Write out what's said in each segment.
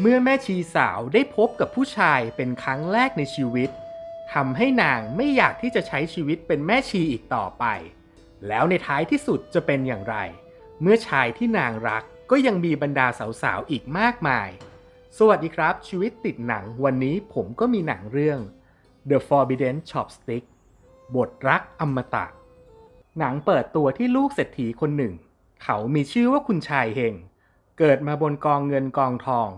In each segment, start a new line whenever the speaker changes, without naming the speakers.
เมื่อแม่ชีสาวได้พบกับผู้ชายเป็นครั้งแรกในชีวิตทำให้นางไม่อยากที่จะใช้ชีวิตเป็นแม่ชีอีกต่อไป แล้วในท้ายที่สุดจะเป็นอย่างไร เมื่อชายที่นางรักก็ยังมีบรรดาสาวๆอีกมากมาย สวัสดีครับ ชีวิตติดหนังวันนี้ผมก็มีหนังเรื่อง The Forbidden Chopstick บทรักอมตะ หนังเปิดตัวที่ลูกเศรษฐีคนหนึ่ง เขามีชื่อว่าคุณชายเฮง เกิดมาบนกองเงินกองทอง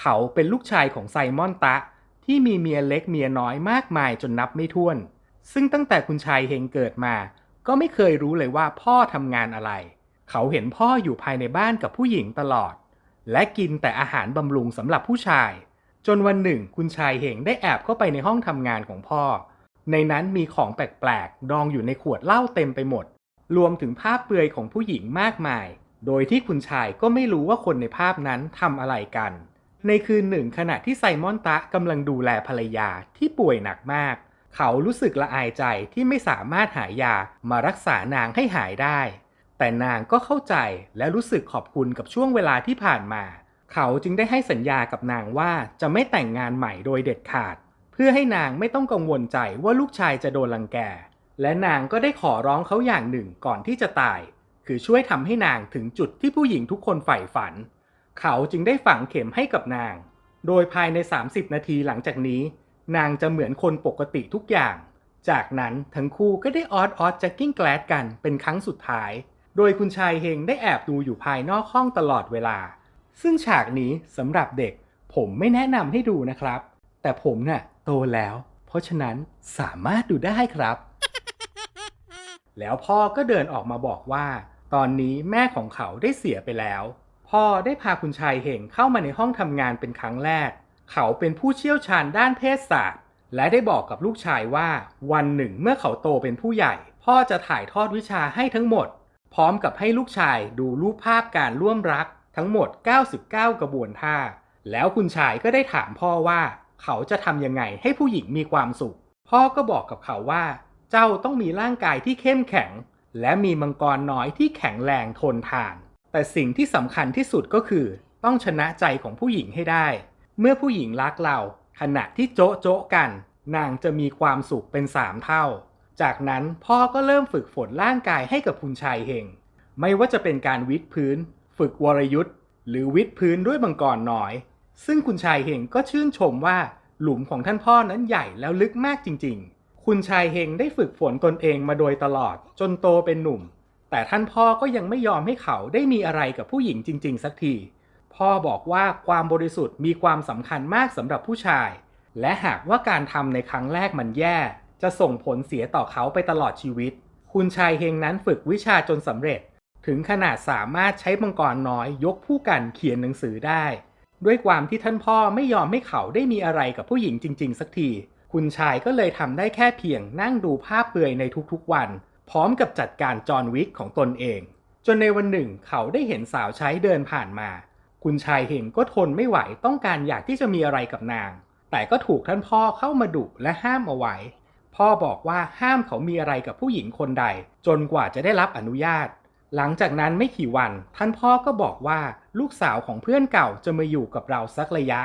เขาเป็นลูกชายของไซมอนตะ ที่มีเมียเล็กเมียน้อยมากมายจนนับไม่ถ้วน ซึ่งตั้งแต่คุณชายเฮงเกิดมา ก็ไม่เคยรู้เลยว่าพ่อทำงานอะไร เขาเห็นพ่ออยู่ภายในบ้านกับผู้หญิงตลอด และกินแต่อาหารบำรุงสำหรับผู้ชาย จนวันหนึ่งคุณชายเฮงได้แอบเข้าไปในห้องทำงานของพ่อ ในนั้นมีของแปลกๆดองอยู่ในขวดเหล้าเต็มไปหมด รวมถึงภาพเปลือยของผู้หญิงมากมาย โดยที่คุณชายก็ไม่รู้ว่าคนในภาพนั้นทำอะไรกัน ในคืนหนึ่งขณะที่ไซมอนตะกำลังดูแลภรรยาที่ป่วยหนักมาก เขารู้สึกละอายใจที่ไม่สามารถหายามารักษานางให้หายได้ แต่นางก็เข้าใจและรู้สึกขอบคุณกับช่วงเวลาที่ผ่านมา เขาจึงได้ให้สัญญากับนางว่าจะไม่แต่งงานใหม่โดยเด็ดขาด เพื่อให้นางไม่ต้องกังวลใจว่าลูกชายจะโดนรังแก และนางก็ได้ขอร้องเขาอย่างหนึ่งก่อนที่จะตาย คือช่วยทำให้นางถึงจุดที่ผู้หญิงทุกคนใฝ่ฝัน เขาจึงได้ฝังเข็มให้กับนาง โดยภายใน 30 นาทีหลังจากนี้ นางจะเหมือนคนปกติทุกอย่าง จากนั้นทั้งคู่ก็ได้ออดออดแจ็กกิ้งแกลดกันเป็นครั้งสุดท้าย โดยคุณชายเฮงได้แอบดูอยู่ภายนอกห้องตลอดเวลา ซึ่งฉากนี้สำหรับเด็ก ผมไม่แนะนำให้ดูนะครับ แต่ผมน่ะโตแล้ว เพราะฉะนั้นสามารถดูได้ครับ แล้วพ่อก็เดินออกมาบอกว่า ตอนนี้แม่ของเขาได้เสียไปแล้ว พ่อได้พาคุณชายเห่งเข้ามาในห้องทำงานเป็นครั้งแรก เขาเป็นผู้เชี่ยวชาญด้านเพศศาสตร์ และได้บอกกับลูกชายว่า วันหนึ่งเมื่อเขาโตเป็นผู้ใหญ่ พ่อจะถ่ายทอดวิชาให้ทั้งหมด พร้อมกับให้ลูกชายดูรูปภาพการร่วมรักทั้งหมด 99 กระบวนท่า แล้วคุณชายก็ได้ถามพ่อว่า เขาจะทำยังไงให้ผู้หญิงมีความสุข พ่อก็บอกกับเขาว่า เจ้าต้องมีร่างกายที่เข้มแข็ง และมีมังกรน้อยที่แข็งแรงทนทาน แต่สิ่งที่สำคัญที่สุดก็คือ ต้องชนะใจของผู้หญิงให้ได้ เมื่อผู้หญิงรักเรา ขณะที่โจ๊ะโจ๊ะกัน นางจะมีความสุขเป็นสามเท่า จากนั้นพ่อก็เริ่มฝึกฝนร่างกายให้กับคุณชายเฮงไม่ว่าจะเป็นการวิดพื้น ฝึกวรยุทธ์หรือวิดพื้นด้วยมังกรน้อย ซึ่งคุณชายเฮงก็ชื่นชมว่าหลุมของท่านพ่อนั้นใหญ่แล้วลึกมากจริง ๆ คุณชายเฮงได้ฝึกฝนตนเองมาโดยตลอดจนโตเป็นหนุ่ม แต่ท่านพ่อก็ยังไม่ยอมให้เขาได้มีอะไรกับผู้หญิงจริง ๆ สักที พ่อบอกว่าความบริสุทธิ์มีความสำคัญมากสำหรับผู้ชาย และหากว่าการทำในครั้งแรกมันแย่ จะส่งผลเสียต่อเขาไปตลอดชีวิต คุณชายเฮงนั้นฝึกวิชาจนสำเร็จ ถึงขนาดสามารถใช้มังกรน้อยยกผู้กันเขียนหนังสือได้ ด้วยความที่ท่านพ่อไม่ยอมให้เขาได้มีอะไรกับผู้หญิงจริง ๆ สักที คุณชายก็เลยทำได้แค่เพียงนั่งดูภาพเปลือยในทุกๆวัน พร้อมกับจัดการจอห์นวิกของตนเอง จนในวันหนึ่งเขาได้เห็นสาวใช้เดินผ่านมา คุณชายเห็นก็ทนไม่ไหวต้องการอยากที่จะมีอะไรกับนาง แต่ก็ถูกท่านพ่อเข้ามาดุและห้ามเอาไว้ พ่อบอกว่าห้ามเขามีอะไรกับผู้หญิงคนใด จนกว่าจะได้รับอนุญาต หลังจากนั้นไม่กี่วัน ท่านพ่อก็บอกว่าลูกสาวของเพื่อนเก่าจะมาอยู่กับเราสักระยะ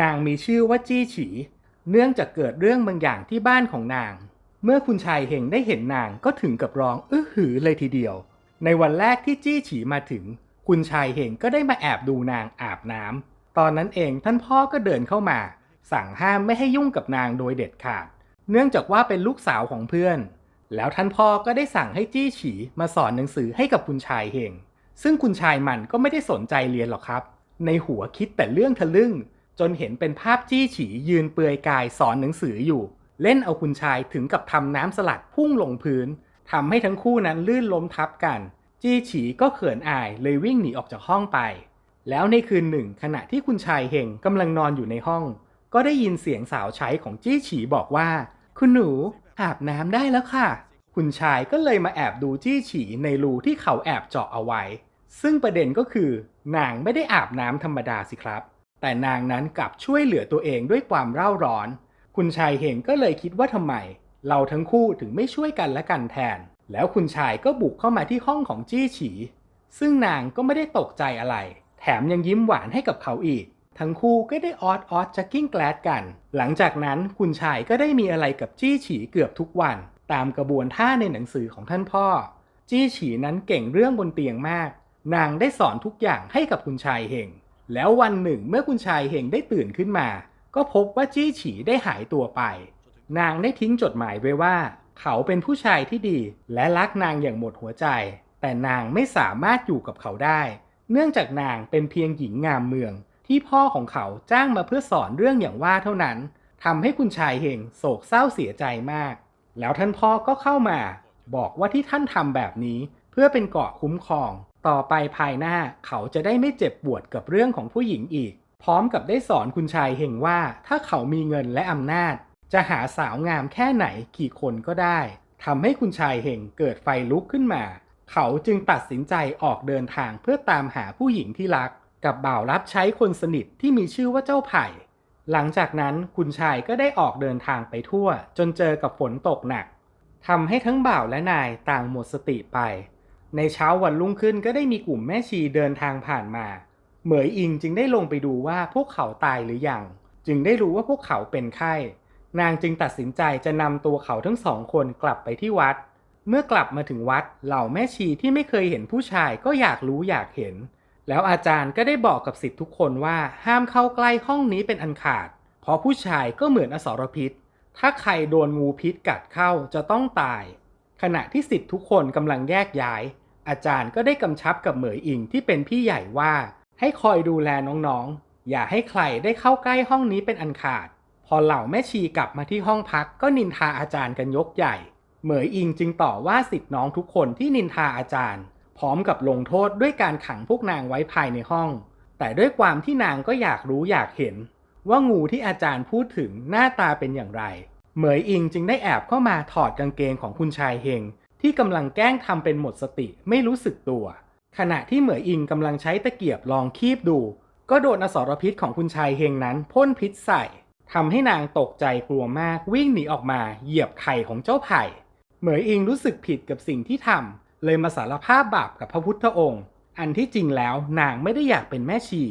นางมีชื่อว่าจี้ฉี เนื่องจากเกิดเรื่องบางอย่างที่บ้านของนาง เมื่อคุณชายเฮงได้เห็นนางก็ถึงกับร้องอื้อหือเลยทีเดียว ในวันแรกที่จี้ฉีมาถึง คุณชายเฮงก็ได้มาแอบดูนางอาบน้ำตอนนั้นเองท่านพ่อก็เดินเข้ามา สั่งห้ามไม่ให้ยุ่งกับนางโดยเด็ดขาด เนื่องจากว่าเป็นลูกสาวของเพื่อน แล้วท่านพ่อก็ได้สั่งให้จี้ฉีมาสอนหนังสือให้กับคุณชายเฮงซึ่งคุณชายมันก็ไม่ได้สนใจเรียนหรอกครับ ในหัวคิดแต่เรื่องทะลึ่ง จนเห็นเป็นภาพจี้ฉียืนเปลือยกายสอนหนังสืออยู่ เล่นเอาคุณชายถึงกับทำน้ำสลัดพุ่งลงพื้นทำให้ทั้งคู่นั้นลื่นล้มทับกัน จี้ฉีก็เขินอายเลยวิ่งหนีออกจากห้องไป แล้วในคืนหนึ่งขณะที่คุณชายเฮงกำลังนอนอยู่ในห้อง ก็ได้ยินเสียงสาวใช้ของจี้ฉีบอกว่า คุณหนูอาบน้ำได้แล้วค่ะ คุณชายก็เลยมาแอบดูจี้ฉีในรูที่เขาแอบเจาะเอาไว้ ซึ่งประเด็นก็คือ นางไม่ได้อาบน้ำธรรมดาสิครับ แต่นางนั้นกลับช่วยเหลือตัวเองด้วยความเร่าร้อน คุณชายเห็นก็เลยคิดว่าทำไม เราทั้งคู่ถึงไม่ช่วยกันและกันแทน แล้วคุณชายก็บุกเข้ามาที่ห้องของจี้ฉี ซึ่งนางก็ไม่ได้ตกใจอะไร แถมยังยิ้มหวานให้กับเขาอีก ทั้งคู่ก็ได้ออดออดจักกิ้งแกลดกัน หลังจากนั้นคุณชายก็ได้มีอะไรกับจี้ฉีเกือบทุกวัน ตามกระบวนท่าในหนังสือของท่านพ่อ จี้ฉีนั้นเก่งเรื่องบนเตียงมาก นางได้สอนทุกอย่างให้กับคุณชายเฮงแล้ววันหนึ่งเมื่อคุณชายเฮงได้ตื่นขึ้นมา ก็พบว่าจี้ฉีได้หายตัวไป นางได้ทิ้งจดหมายไว้ว่า เขาเป็นผู้ชายที่ดี และรักนางอย่างหมดหัวใจ แต่นางไม่สามารถอยู่กับเขาได้ เนื่องจากนางเป็นเพียงหญิงงามเมือง ที่พ่อของเขาจ้างมาเพื่อสอนเรื่องอย่างว่าเท่านั้นทำให้คุณชายเฮงโศกเศร้าเสียใจมาก แล้วท่านพ่อก็เข้ามา บอกว่าที่ท่านทำแบบนี้ เพื่อเป็นเกาะคุ้มครอง ต่อไปภายหน้าเขาจะได้ไม่เจ็บปวดกับเรื่องของผู้หญิงอีก พร้อมกับได้สอนคุณชายเฮงว่า ถ้าเขามีเงินและอำนาจ จะหาสาวงามแค่ไหนกี่คนก็ได้ทำให้คุณชายเฮงเกิดไฟลุกขึ้นมา เขาจึงตัดสินใจออกเดินทางเพื่อตามหาผู้หญิงที่รัก กับบ่าวรับใช้คนสนิทที่มีชื่อว่าเจ้าไผ่ หลังจากนั้นคุณชายก็ได้ออกเดินทางไปทั่ว จนเจอกับฝนตกหนักทำให้ทั้งบ่าวและนายต่างหมดสติไป ในเช้าวันรุ่งขึ้นก็ได้มีกลุ่มแม่ชีเดินทางผ่านมา เหมยอิงจึงได้ลงไปดูว่าพวกเขาตายหรือยัง จึงได้รู้ว่าพวกเขาเป็นไข้ นางจึงตัดสินใจจะนำตัวเขาทั้งสองคนกลับไปที่วัด เมื่อกลับมาถึงวัดเหล่าแม่ชีที่ไม่เคยเห็นผู้ชายก็อยากรู้อยากเห็น แล้วอาจารย์ก็ได้บอกกับสิทธิ์ทุกคนว่าห้ามเข้าใกล้ห้องนี้เป็นอันขาด เพราะผู้ชายก็เหมือนอสรพิษ ถ้าใครโดนงูพิษกัดเข้าจะต้องตาย ขณะที่สิทธิ์ทุกคนกำลังแยกย้าย อาจารย์ก็ได้กำชับกับเหมยอิงที่เป็นพี่ใหญ่ว่า ให้คอยดูแลน้องๆ อย่าให้ใครได้เข้าใกล้ห้องนี้เป็นอันขาด พอเหล่าแม่ชีกลับมาที่ห้องพักก็นินทาอาจารย์กันยกใหญ่ เหมยอิงจึงต่อว่าสิทธิ์น้องทุกคนที่นินทาอาจารย์ พร้อมกับลงโทษด้วยการขังพวกนางไว้ภายในห้อง แต่ด้วยความที่นางก็อยากรู้อยากเห็น ว่างูที่อาจารย์พูดถึงหน้าตาเป็นอย่างไร เหมยอิงจึงได้แอบเข้ามาถอดกางเกงของคุณชายเฮงที่กำลังแกล้งทำเป็นหมดสติไม่รู้สึกตัว ขณะที่เหมยอิงกำลังใช้ตะเกียบลองคีบดู ก็โดนอสรพิษของคุณชายเฮงนั้นพ่นพิษใส่ทำให้นางตกใจกลัวมากวิ่งหนีออกมาเหยียบไข่ของเจ้าไผ่ เหมยอิงรู้สึกผิดกับสิ่งที่ทำเลยมาสารภาพบาปกับพระพุทธองค์ อันที่จริงแล้วนางไม่ได้อยากเป็นแม่ชี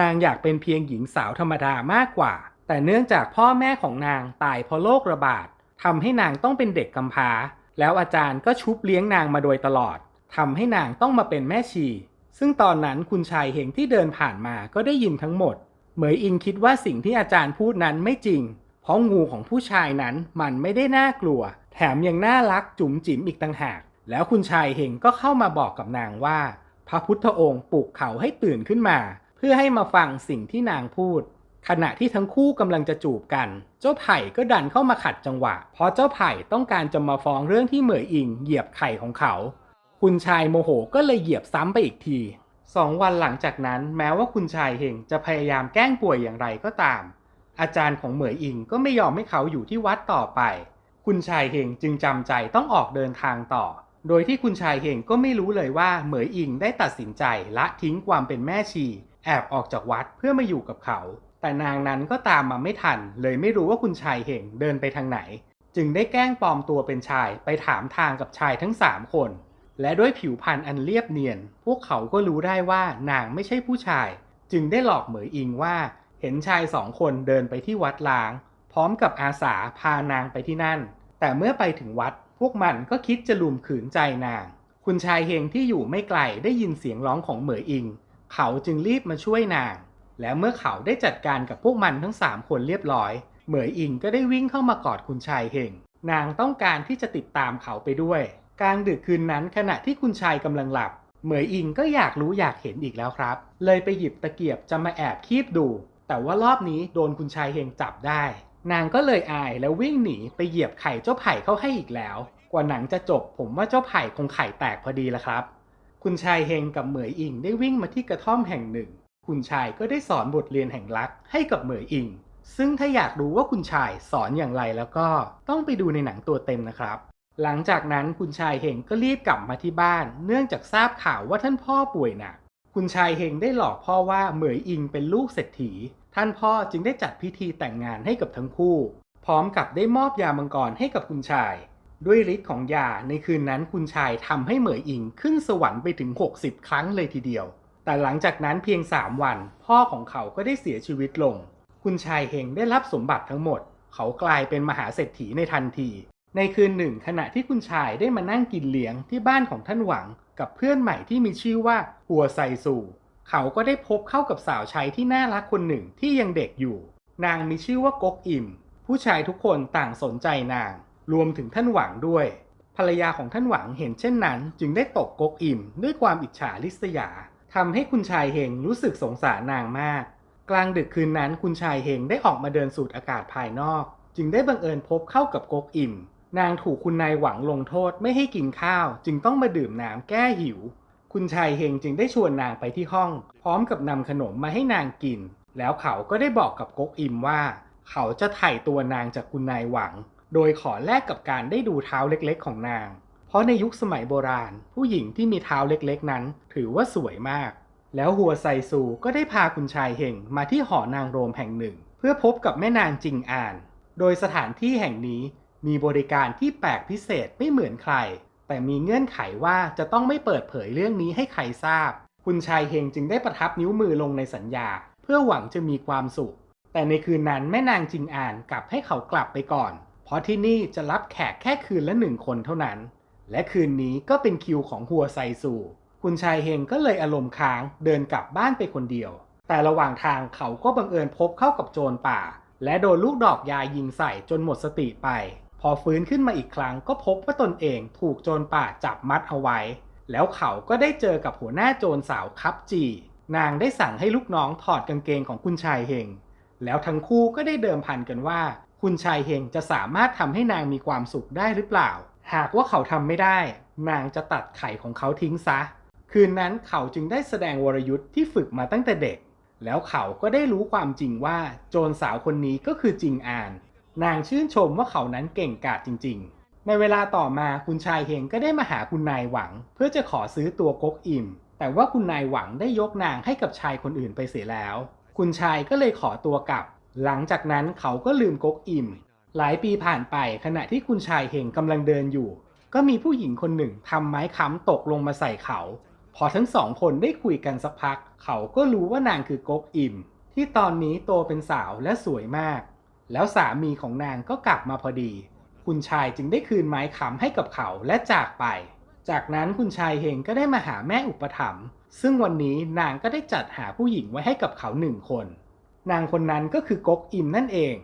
นางอยากเป็นเพียงหญิงสาวธรรมดามากกว่า แต่เนื่องจากพ่อแม่ของนางตายเพราะโรคระบาดทำให้นางต้องเป็นเด็กกำพร้า แล้วอาจารย์ก็ชุบเลี้ยงนางมาโดยตลอด ทำให้นางต้องมาเป็นแม่ชี ซึ่งตอนนั้นคุณชายเฮงที่เดินผ่านมาก็ได้ยินทั้งหมด เหมยอิงคิดว่าสิ่งที่อาจารย์พูดนั้นไม่จริง เพราะงูของผู้ชายนั้นมันไม่ได้น่ากลัว แถมยังน่ารักจุ๋มจิ๋มอีกต่างหาก แล้วคุณชายเฮงก็เข้ามาบอกกับนางว่า พระพุทธองค์ปลุกเขาให้ตื่นขึ้นมา เพื่อให้มาฟังสิ่งที่นางพูดขณะที่ทั้งคู่กำลังจะจูบกัน เจ้าไผ่ก็ดันเข้ามาขัดจังหวะ เพราะเจ้าไผ่ต้องการจะมาฟ้องเรื่องที่เหมยอิงเหยียบไข่ของเขา คุณชายโมโหก็เลยเหยียบซ้ำไปอีกทีสองวันหลังจากนั้นแม้ว่าคุณชายเฮงจะพยายามแกล้งป่วยอย่างไรก็ตาม อาจารย์ของเหมยอิงก็ไม่ยอมให้เขาอยู่ที่วัดต่อไป คุณชายเฮงจึงจำใจต้องออกเดินทางต่อ โดยที่คุณชายเฮงก็ไม่รู้เลยว่าเหมยอิงได้ตัดสินใจละทิ้งความเป็นแม่ชี แอบออกจากวัดเพื่อมาอยู่กับเขา แต่นางนั้นก็ตามมาไม่ทัน เลยไม่รู้ว่าคุณชายเฮงเดินไปทางไหน จึงได้แกล้งปลอมตัวเป็นชายไปถามทางกับชายทั้งสามคน และด้วยผิวพรรณอันเรียบเนียน พวกเขาก็รู้ได้ว่านางไม่ใช่ผู้ชาย จึงได้หลอกเหมยอิงว่า เห็นชายสองคนเดินไปที่วัดล้าง พร้อมกับอาสาพานางไปที่นั่น แต่เมื่อไปถึงวัด พวกมันก็คิดจะลุมขืนใจนาง คุณชายเฮงที่อยู่ไม่ไกลได้ยินเสียงร้องของเหมยอิง เขาจึงรีบมาช่วยนาง และเมื่อเขาได้จัดการกับพวกมันทั้งสามคนเรียบร้อย เหมยอิงก็ได้วิ่งเข้ามากอดคุณชายเฮง นางต้องการที่จะติดตามเขาไปด้วย กลางดึกคืนนั้นขณะที่คุณชายกำลังหลับ เหมยอิงก็อยากรู้อยากเห็นอีกแล้วครับ เลยไปหยิบตะเกียบจะมาแอบคีบดู แต่ว่ารอบนี้โดนคุณชายเฮงจับได้ นางก็เลยอายแล้ววิ่งหนีไปเหยียบไข่เจ้าไผ่เข้าให้อีกแล้ว กว่าหนังจะจบผมว่าเจ้าไผ่คงไข่แตกพอดีละครับ คุณชายเฮงกับเหมยอิงได้วิ่งมาที่กระท่อมแห่งหนึ่ง คุณชายก็ได้สอนบทเรียนแห่งรักให้กับเหมยอิงซึ่งถ้าอยากรู้ว่าคุณชายสอนอย่างไรแล้วก็ต้องไปดูในหนังตัวเต็มนะครับ หลังจากนั้นคุณชายเฮงก็รีบกลับมาที่บ้าน เนื่องจากทราบข่าวว่าท่านพ่อป่วยหนัก คุณชายเฮงได้หลอกพ่อว่าเหมยอิงเป็นลูกเศรษฐี ท่านพ่อจึงได้จัดพิธีแต่งงานให้กับทั้งคู่ พร้อมกับได้มอบยามังกรให้กับคุณชาย ด้วยฤทธิ์ของยาในคืนนั้นคุณชายทำให้เหมยอิงขึ้นสวรรค์ไปถึง 60 ครั้งเลยทีเดียว แต่หลังจากนั้นเพียง 3 วัน พ่อของเขาก็ได้เสียชีวิตลง คุณชายเฮงได้รับสมบัติทั้งหมด เขากลายเป็นมหาเศรษฐีในทันที ในคืนหนึ่งขณะที่คุณชายได้มานั่งกินเลี้ยงที่บ้านของท่านหวังกับเพื่อนใหม่ที่มีชื่อว่าหัวไซซูเขาก็ได้พบเข้ากับสาวใช้ที่น่ารักคนหนึ่งที่ยังเด็กอยู่ นางมีชื่อว่ากกอิมผู้ชายทุกคนต่างสนใจนาง รวมถึงท่านหวังด้วย ภรรยาของท่านหวังเห็นเช่นนั้น จึงได้ตกกกอิมด้วยความอิจฉาริษยาทำให้คุณชายเฮงรู้สึกสงสารนางมาก กลางดึกคืนนั้นคุณชายเฮงได้ออกมาเดินสูดอากาศภายนอก จึงได้บังเอิญพบเข้ากับกกอิม นางถูกคุณนายหวังลงโทษไม่ให้กินข้าว จึงต้องมาดื่มน้ำแก้หิว คุณชายเฮงจึงได้ชวนนางไปที่ห้อง พร้อมกับนำขนมมาให้นางกิน แล้วเขาก็ได้บอกกับก๊กอิมว่า เขาจะไถ่ตัวนางจากคุณนายหวัง โดยขอแลกกับการได้ดูเท้าเล็กๆ ของนาง เพราะในยุคสมัยโบราณ ผู้หญิงที่มีเท้าเล็กๆ นั้น ถือว่าสวยมาก แล้วหัวไซซูก็ได้พาคุณชายเฮงมาที่หอนางโรมแห่งหนึ่ง เพื่อพบกับแม่นางจิงอาน โดยสถานที่แห่งนี้ มีบริการที่แปลกพิเศษไม่เหมือนใคร แต่มีเงื่อนไขว่าจะต้องไม่เปิดเผยเรื่องนี้ให้ใครทราบ คุณชายเฮงจึงได้ประทับนิ้วมือลงในสัญญา เพื่อหวังจะมีความสุข แต่ในคืนนั้นแม่นางจิงอานกลับให้เขากลับไปก่อน เพราะที่นี่จะรับแขกแค่คืนละหนึ่งคนเท่านั้น และคืนนี้ก็เป็นคิวของหัวไซซูคุณชายเฮงก็เลยอารมณ์ค้างเดินกลับบ้านไปคนเดียว แต่ระหว่างทางเขาก็บังเอิญพบเข้ากับโจรป่า และโดนลูกดอกยายิงใส่จนหมดสติไป พอฟื้นขึ้นมาอีกครั้งก็พบว่าตนเองถูกโจรป่าจับมัดเอาไว้ แล้วเขาก็ได้เจอกับหัวหน้าโจรสาวคับจี นางได้สั่งให้ลูกน้องถอดกางเกงของคุณชายเฮง แล้วทั้งคู่ก็ได้เดิมพันกันว่า คุณชายเฮงจะสามารถทำให้นางมีความสุขได้หรือเปล่า หากว่าเขาทำไม่ได้ นางจะตัดไข่ของเขาทิ้งซะ คืนนั้นเขาจึงได้แสดงวรยุทธ์ที่ฝึกมาตั้งแต่เด็ก แล้วเขาก็ได้รู้ความจริงว่า โจรสาวคนนี้ก็คือจิงอาน นางชื่นชมว่าเขานั้นเก่งกาจจริง ๆ ในเวลาต่อมาคุณชายเฮงก็ได้มาหาคุณนายหวัง เพื่อจะขอซื้อตัวก๊กอิมแต่ว่าคุณนายหวังได้ยกนางให้กับชายคนอื่นไปเสียแล้ว คุณชายก็เลยขอตัวกลับ หลังจากนั้นเขาก็ลืมก๊กอิมหลายปีผ่านไปขณะที่คุณชายเฮงกำลังเดินอยู่ ก็มีผู้หญิงคนหนึ่งทำไม้ค้ำตกลงมาใส่เขา พอทั้งสองคนได้คุยกันสักพัก เขาก็รู้ว่านางคือก๊กอิมที่ตอนนี้โตเป็นสาวและสวยมาก แล้วสามีของนางก็กลับมาพอดี คุณชายจึงได้คืนไม้คำให้กับเขาและจากไป จากนั้นคุณชายเฮงก็ได้มาหาแม่อุปถัมภ์ซึ่งวันนี้นางก็ได้จัดหาผู้หญิงไว้ให้กับเขาหนึ่งคน นางคนนั้นก็คือกกอิมนั่นเอง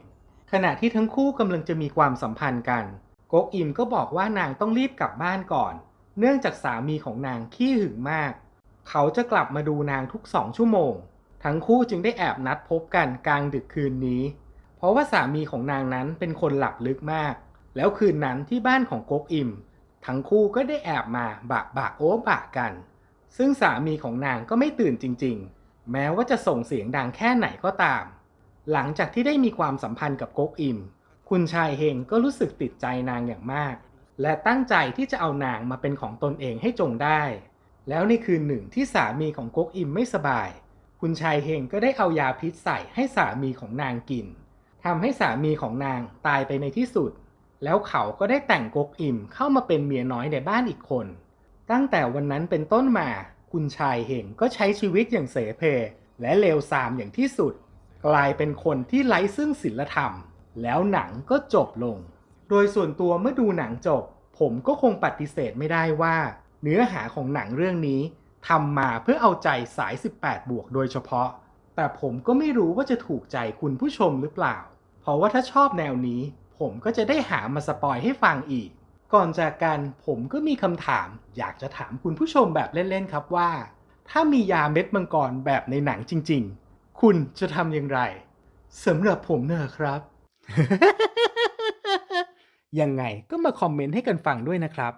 ขณะที่ทั้งคู่กำลังจะมีความสัมพันธ์กัน กกอิมก็บอกว่านางต้องรีบกลับบ้านก่อน เนื่องจากสามีของนางขี้หึงมาก เขาจะกลับมาดูนางทุกสองชั่วโมง ทั้งคู่จึงได้แอบนัดพบกันกลางดึกคืนนี้ เพราะว่าสามีของนางนั้นเป็นคนหลับลึกมาก แล้วคืนนั้นที่บ้านของก๊กอิม ทั้งคู่ก็ได้แอบมาบะบะโอ้บะกัน ซึ่งสามีของนางก็ไม่ตื่นจริง ๆ แม้ว่าจะส่งเสียงดังแค่ไหนก็ตาม หลังจากที่ได้มีความสัมพันธ์กับก๊กอิม คุณชายเฮงก็รู้สึกติดใจนางอย่างมาก และตั้งใจที่จะเอานางมาเป็นของตนเองให้จงได้ แล้วในคืนหนึ่งที่สามีของก๊กอิมไม่สบาย คุณชายเฮงก็ได้เอายาพิษใส่ให้สามีของนางกิน ทำให้สามีของนางตายไปในที่สุด แล้วเขาก็ได้แต่งกกอิมเข้ามาเป็นเมียน้อยในบ้านอีกคน ตั้งแต่วันนั้นเป็นต้นมา คุณชายเฮงก็ใช้ชีวิตอย่างเสเพ และเลวทรามอย่างที่สุด กลายเป็นคนที่ไร้ซึ่งศีลธรรม แล้วหนังก็จบลง โดยส่วนตัวเมื่อดูหนังจบ ผมก็คงปฏิเสธไม่ได้ว่า เนื้อหาของหนังเรื่องนี้ทำมาเพื่อเอาใจสาย 18 บวกโดยเฉพาะ แต่ผมก็ไม่รู้ว่าจะถูกใจคุณผู้ชมหรือเปล่า เพราะว่าถ้าชอบแนวนี้ ผมก็จะได้หามาสปอยให้ฟังอีก ก่อนจากกันผมก็มีคำถาม อยากจะถามคุณผู้ชมแบบเล่นๆครับว่า ถ้ามียาเม็ดมังกรแบบในหนังจริง ๆ คุณจะทำอย่างไรสำหรับผมเนอะครับ ยังไงก็มาคอมเมนต์ให้กันฟังด้วยนะครับ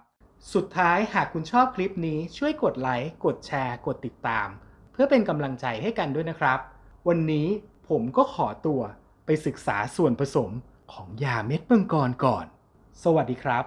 สุดท้ายหากคุณชอบคลิปนี้ช่วยกดไลค์ กดแชร์ กดติดตาม เพื่อเป็นกำลังใจให้กันด้วยนะครับ วันนี้ผมก็ขอตัว ไปศึกษาส่วนผสมของยาเม็ดมังกรก่อน สวัสดีครับ